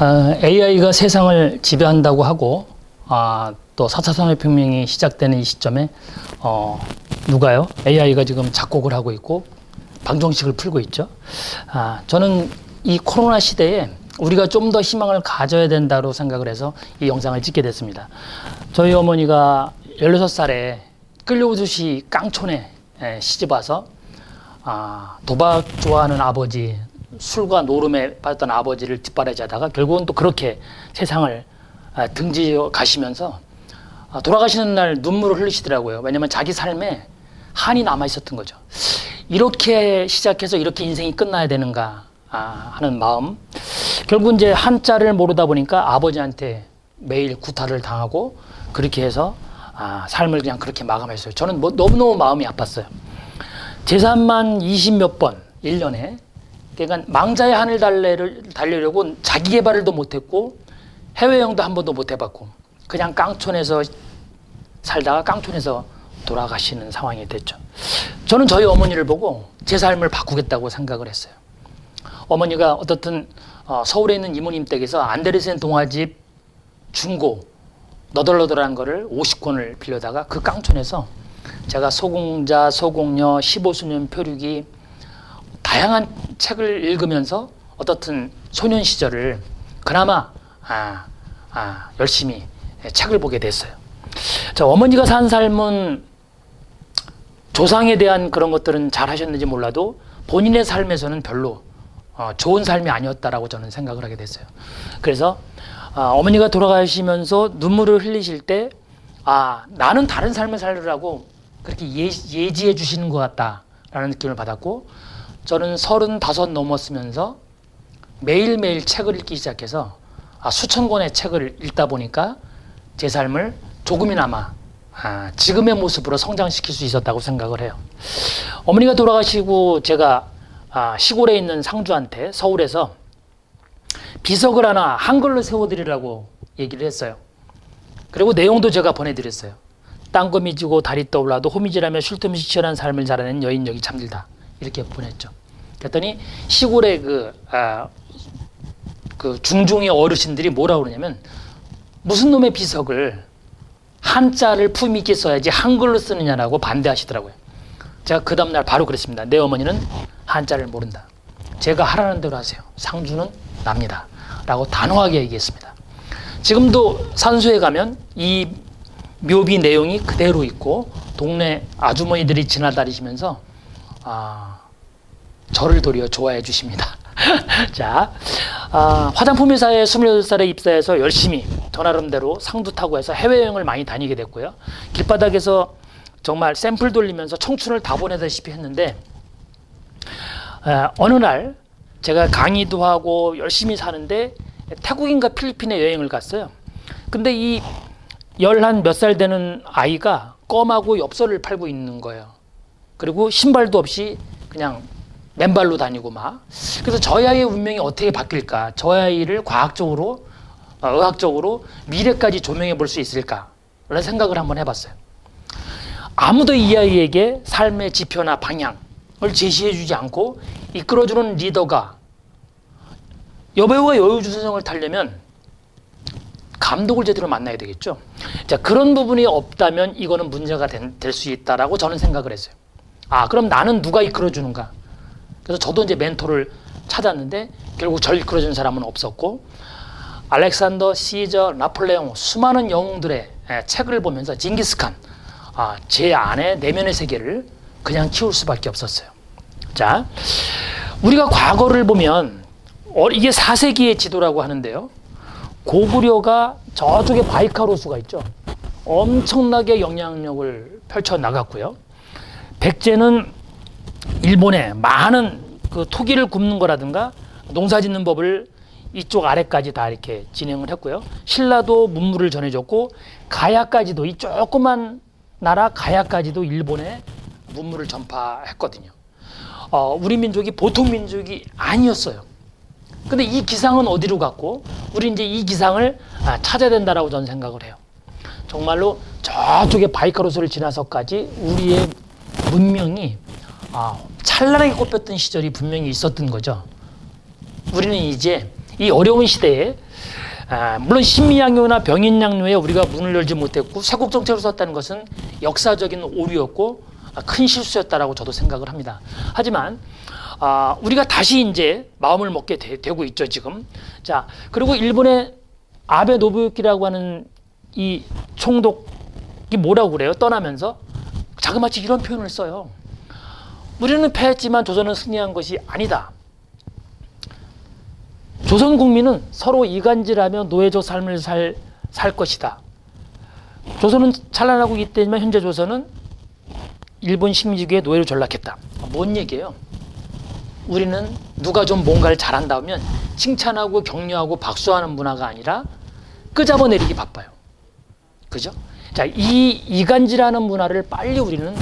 AI가 세상을 지배한다고 하고 아, 또 4차 산업혁명이 시작되는 이 시점에 어, 누가요? AI가 지금 작곡을 하고 있고 방정식을 풀고 있죠. 아, 저는 이 코로나 시대에 우리가 좀 더 희망을 가져야 된다고 생각을 해서 이 영상을 찍게 됐습니다. 저희 어머니가 16살에 끌려오듯이 깡촌에 에, 시집 와서 아, 도박 좋아하는 아버지, 술과 노름에 빠졌던 아버지를 뒷바라지하다가 결국은 또 그렇게 세상을 아, 등지어 가시면서 아, 돌아가시는 날 눈물을 흘리시더라고요. 왜냐하면 자기 삶에 한이 남아 있었던 거죠. 이렇게 시작해서 이렇게 인생이 끝나야 되는가 아, 하는 마음. 결국 이제 한자를 모르다 보니까 아버지한테 매일 구타를 당하고 그렇게 해서 아, 삶을 그냥 그렇게 마감했어요. 저는 뭐 너무너무 마음이 아팠어요. 재산만 20 몇 번, 1년에. 그러니까 망자의 하늘 달래를 달리려고 자기 개발을도 못했고 해외여행도 한 번도 못 해봤고 그냥 깡촌에서 살다가 깡촌에서 돌아가시는 상황이 됐죠. 저는 저희 어머니를 보고 제 삶을 바꾸겠다고 생각을 했어요. 어머니가 어떻든 어, 서울에 있는 이모님 댁에서 안데르센 동화집 중고 너덜너덜한 거를 50권을 빌려다가 그 깡촌에서 제가 소공자, 소공녀, 15수년 표류기 다양한 책을 읽으면서 어떻든 소년 시절을 그나마 아, 아, 열심히 책을 보게 됐어요. 자, 어머니가 산 삶은 조상에 대한 그런 것들은 잘 하셨는지 몰라도 본인의 삶에서는 별로 어, 좋은 삶이 아니었다라고 저는 생각을 하게 됐어요. 그래서 아, 어머니가 돌아가시면서 눈물을 흘리실 때 아, 나는 다른 삶을 살으라고 그렇게 예, 예지해 주시는 것 같다라는 느낌을 받았고 저는 서른다섯 넘었으면서 매일매일 책을 읽기 시작해서 아, 수천 권의 책을 읽다 보니까 제 삶을 조금이나마 아, 지금의 모습으로 성장시킬 수 있었다고 생각을 해요. 어머니가 돌아가시고 제가 아, 시골에 있는 상주한테 서울에서 비석을 하나 한글로 세워드리라고 얘기를 했어요. 그리고 내용도 제가 보내드렸어요. 땅거미 지고 다리 떠올라도 호미질하며 쉴 틈 없이 치열한 삶을 살아낸 여인 여기 잠들다 이렇게 보냈죠. 그랬더니 시골의 그, 아, 그 중종의 어르신들이 뭐라 그러냐면 무슨 놈의 비석을 한자를 품위 있게 써야지 한글로 쓰느냐라고 반대하시더라고요. 제가 그 다음날 바로 그랬습니다. 내 어머니는 한자를 모른다. 제가 하라는 대로 하세요. 상주는 납니다. 라고 단호하게 얘기했습니다. 지금도 산소에 가면 이 묘비 내용이 그대로 있고 동네 아주머니들이 지나다니시면서 아, 저를 도리어 좋아해 주십니다. 자, 아, 화장품 회사에 28살에 입사해서 열심히 저 나름대로 상도 타고 해서 해외여행을 많이 다니게 됐고요. 길바닥에서 정말 샘플 돌리면서 청춘을 다 보내다시피 했는데 아, 어느 날 제가 강의도 하고 열심히 사는데 태국인가 필리핀에 여행을 갔어요. 근데 이 열한 몇 살 되는 아이가 껌하고 엽서를 팔고 있는 거예요. 그리고 신발도 없이 그냥 맨발로 다니고 막. 그래서 저희 아이의 운명이 어떻게 바뀔까? 저 아이를 과학적으로, 어, 의학적으로 미래까지 조명해 볼 수 있을까? 라는 생각을 한번 해봤어요. 아무도 이 아이에게 삶의 지표나 방향을 제시해 주지 않고 이끌어주는 리더가 여배우가 여우주선생을 타려면 감독을 제대로 만나야 되겠죠. 자, 그런 부분이 없다면 이거는 문제가 될 수 있다라고 저는 생각을 했어요. 아, 그럼 나는 누가 이끌어 주는가? 그래서 저도 이제 멘토를 찾았는데 결국 절 이끌어 주는 사람은 없었고 알렉산더, 시저, 나폴레옹 수많은 영웅들의 예, 책을 보면서 징기스칸 아, 제 안에 내면의 세계를 그냥 키울 수밖에 없었어요. 자, 우리가 과거를 보면 어, 이게 4세기의 지도라고 하는데요. 고구려가 저쪽에 바이카로스가 있죠. 엄청나게 영향력을 펼쳐 나갔고요. 백제는 일본에 많은 그 토기를 굽는 거라든가 농사 짓는 법을 이쪽 아래까지 다 이렇게 진행을 했고요. 신라도 문물을 전해줬고 가야까지도 이 조그만 나라 가야까지도 일본에 문물을 전파했거든요. 어, 우리 민족이 보통 민족이 아니었어요. 근데 이 기상은 어디로 갔고 우리 이제 이 기상을 아, 찾아야 된다라고 저는 생각을 해요. 정말로 저쪽에 바이카로스를 지나서까지 우리의 문명이 아, 찬란하게 꼽혔던 시절이 분명히 있었던 거죠. 우리는 이제 이 어려운 시대에 아, 물론 신미양요나 병인양요에 우리가 문을 열지 못했고 세국 정책을 썼다는 것은 역사적인 오류였고 아, 큰 실수였다라고 저도 생각을 합니다. 하지만 아, 우리가 다시 이제 마음을 먹게 되, 고 있죠 지금. 자 그리고 일본의 아베 노부유키라고 하는 이 총독이 뭐라고 그래요? 떠나면서 자그마치 이런 표현을 써요. 우리는 패했지만 조선은 승리한 것이 아니다. 조선 국민은 서로 이간질하며 노예조 삶을 살, 살 것이다. 조선은 찬란하고 있대지만 현재 조선은 일본 식민지기의 노예로 전락했다. 뭔 얘기예요? 우리는 누가 좀 뭔가를 잘한다 면 칭찬하고 격려하고 박수하는 문화가 아니라 끄잡아내리기 바빠요. 그죠? 자, 이 이간질하는 문화를 빨리 우리는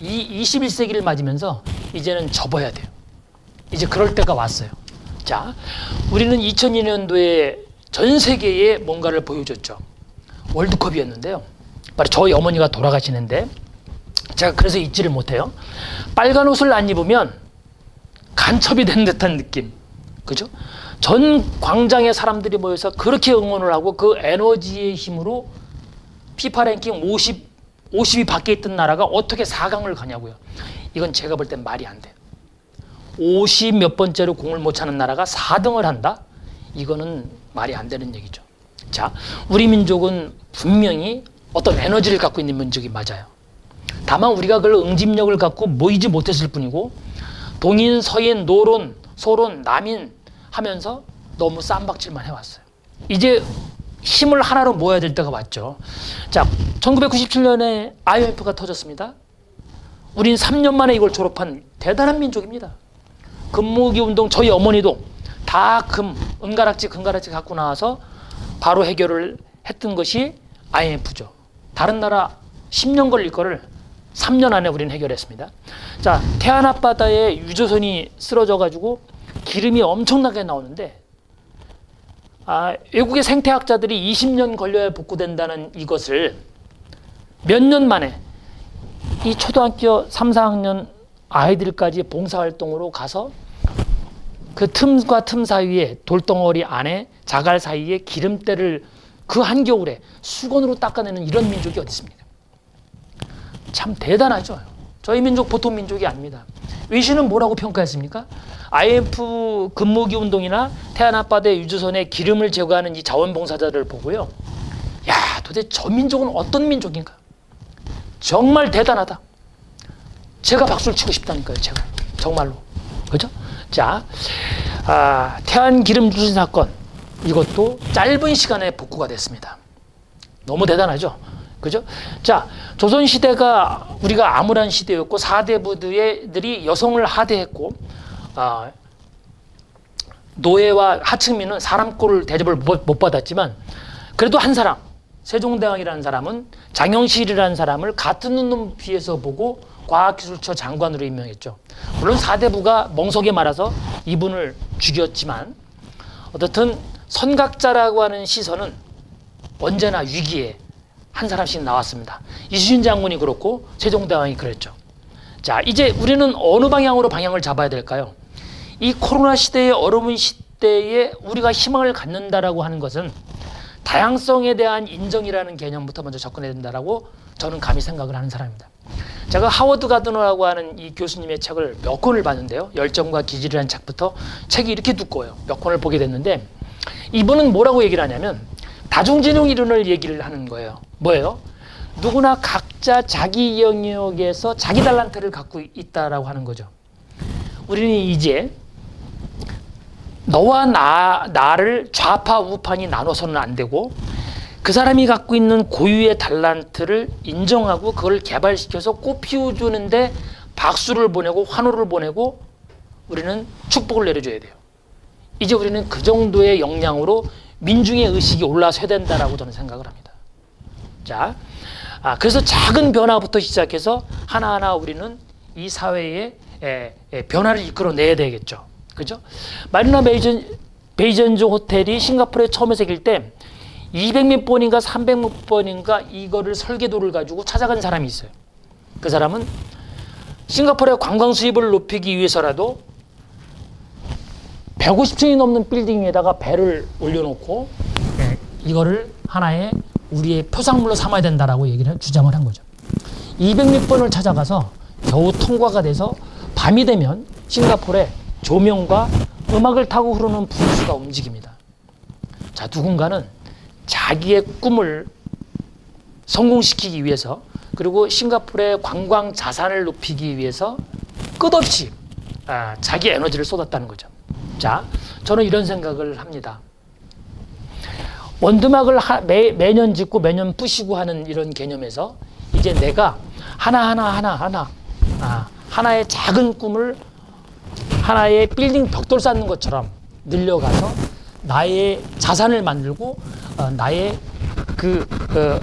이 21세기를 맞으면서 이제는 접어야 돼요. 이제 그럴 때가 왔어요. 자, 우리는 2002년도에 전 세계에 뭔가를 보여줬죠. 월드컵이었는데요. 바로 저희 어머니가 돌아가시는데 제가 그래서 잊지를 못해요. 빨간 옷을 안 입으면 간첩이 된 듯한 느낌. 그죠? 전 광장에 사람들이 모여서 그렇게 응원을 하고 그 에너지의 힘으로 피파 랭킹 50, 50이 밖에 있던 나라가 어떻게 4강을 가냐고요. 이건 제가 볼 땐 말이 안 돼요. 50 몇 번째로 공을 못 차는 나라가 4등을 한다? 이거는 말이 안 되는 얘기죠. 자, 우리 민족은 분명히 어떤 에너지를 갖고 있는 민족이 맞아요. 다만 우리가 그걸 응집력을 갖고 모이지 못했을 뿐이고 동인, 서인, 노론, 소론, 남인 하면서 너무 쌈박질만 해왔어요. 이제 힘을 하나로 모아야 될 때가 왔죠. 자, 1997년에 IMF가 터졌습니다. 우린 3년 만에 이걸 졸업한 대단한 민족입니다. 금모기 운동 저희 어머니도 다 금, 은가락지, 금가락지 갖고 나와서 바로 해결을 했던 것이 IMF죠. 다른 나라 10년 걸릴 거를 3년 안에 우리는 해결했습니다. 자, 태안 앞바다에 유조선이 쓰러져 가지고 기름이 엄청나게 나오는데 아, 외국의 생태학자들이 20년 걸려야 복구된다는 이것을 몇 년 만에 이 초등학교 3, 4학년 아이들까지 봉사활동으로 가서 그 틈과 틈 사이에 돌덩어리 안에 자갈 사이에 기름때를 그 한겨울에 수건으로 닦아내는 이런 민족이 어디 있습니까? 참 대단하죠. 저희 민족 보통 민족이 아닙니다. 외신은 뭐라고 평가했습니까? IMF 근무기 운동이나 태안 앞바다 유조선에 기름을 제거하는 이 자원봉사자들을 보고요. 야, 도대체 저 민족은 어떤 민족인가? 정말 대단하다. 제가 박수를 치고 싶다니까요, 제가. 정말로. 그죠? 자, 아, 태안 기름 주신 사건. 이것도 짧은 시간에 복구가 됐습니다. 너무 대단하죠? 그죠? 자, 조선 시대가 우리가 암울한 시대였고, 사대 부들이 여성을 하대했고, 아, 노예와 하층민은 사람 꼴을 대접을 못, 못 받았지만, 그래도 한 사람, 세종대왕이라는 사람은 장영실이라는 사람을 같은 눈높이에서 보고 과학기술처 장관으로 임명했죠. 물론 사대부가 멍석에 말아서 이분을 죽였지만 어떻든 선각자라고 하는 시선은 언제나 위기에 한 사람씩 나왔습니다. 이수진 장군이 그렇고 세종대왕이 그랬죠. 자, 이제 우리는 어느 방향으로 방향을 잡아야 될까요? 이 코로나 시대의 어려운 시대에 우리가 희망을 갖는다라고 하는 것은 다양성에 대한 인정이라는 개념부터 먼저 접근해야 된다라고 저는 감히 생각을 하는 사람입니다. 제가 하워드 가드너라고 하는 이 교수님의 책을 몇 권을 봤는데요. 열정과 기질이라는 책부터 책이 이렇게 두꺼워요. 몇 권을 보게 됐는데 이분은 뭐라고 얘기를 하냐면 다중진흥 이론을 얘기를 하는 거예요. 뭐예요? 누구나 각자 자기 영역에서 자기 달란트를 갖고 있다라고 하는 거죠. 우리는 이제 너와 나, 나를 좌파 우판이 나눠서는 안 되고 그 사람이 갖고 있는 고유의 달란트를 인정하고 그걸 개발시켜서 꽃 피워주는데 박수를 보내고 환호를 보내고 우리는 축복을 내려줘야 돼요. 이제 우리는 그 정도의 역량으로 민중의 의식이 올라서야 된다라고 저는 생각을 합니다. 자, 아, 그래서 작은 변화부터 시작해서 하나하나 우리는 이 에, 변화를 이끌어내야 되겠죠. 그죠? 마리나 베이전, 베이전즈 호텔이 싱가포르에 처음에 생길 때 200몇 번인가 300몇 번인가 이거를 설계도를 가지고 찾아간 사람이 있어요. 그 사람은 싱가포르의 관광 수입을 높이기 위해서라도 150층이 넘는 빌딩에다가 배를 올려놓고 이거를 하나의 우리의 표상물로 삼아야 된다라고 얘기를 주장을 한 거죠. 206번을 찾아가서 겨우 통과가 돼서 밤이 되면 싱가포르에 조명과 음악을 타고 흐르는 분수가 움직입니다. 자, 누군가는 자기의 꿈을 성공시키기 위해서 그리고 싱가포르의 관광 자산을 높이기 위해서 끝없이 아, 자기 에너지를 쏟았다는 거죠. 자, 저는 이런 생각을 합니다. 원두막을 하- 매, 매년 짓고 매년 부시고 하는 이런 개념에서 이제 내가 하나하나 하나하나 아, 하나의 작은 꿈을 하나의 빌딩 벽돌 쌓는 것처럼 늘려가서 나의 자산을 만들고 어, 나의 그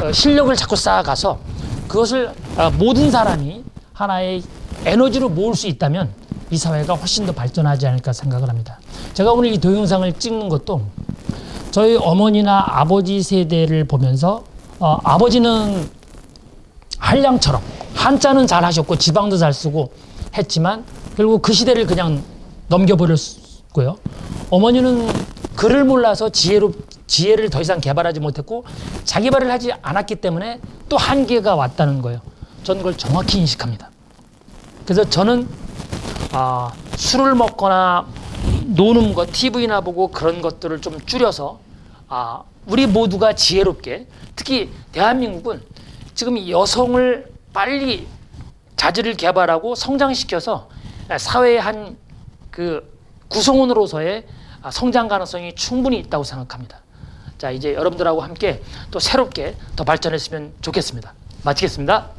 어, 어, 실력을 자꾸 쌓아가서 그것을 어, 모든 사람이 하나의 에너지로 모을 수 있다면 이 사회가 훨씬 더 발전하지 않을까 생각을 합니다. 제가 오늘 이 동영상을 찍는 것도 저희 어머니나 아버지 세대를 보면서 어, 아버지는 한량처럼 한자는 잘 하셨고 지방도 잘 쓰고 했지만 결국 그 시대를 그냥 넘겨버렸고요. 어머니는 글을 몰라서 지혜로 지혜를 더 이상 개발하지 못했고 자기 발을 하지 않았기 때문에 또 한계가 왔다는 거예요. 저는 그걸 정확히 인식합니다. 그래서 저는 아, 술을 먹거나 노는 것, TV나 보고 그런 것들을 좀 줄여서 아, 우리 모두가 지혜롭게 특히 대한민국은 지금 이 여성을 빨리 자질을 개발하고 성장시켜서 사회의 한 그 구성원으로서의 아, 성장 가능성이 충분히 있다고 생각합니다. 자, 이제 여러분들하고 함께 또 새롭게 더 발전했으면 좋겠습니다. 마치겠습니다.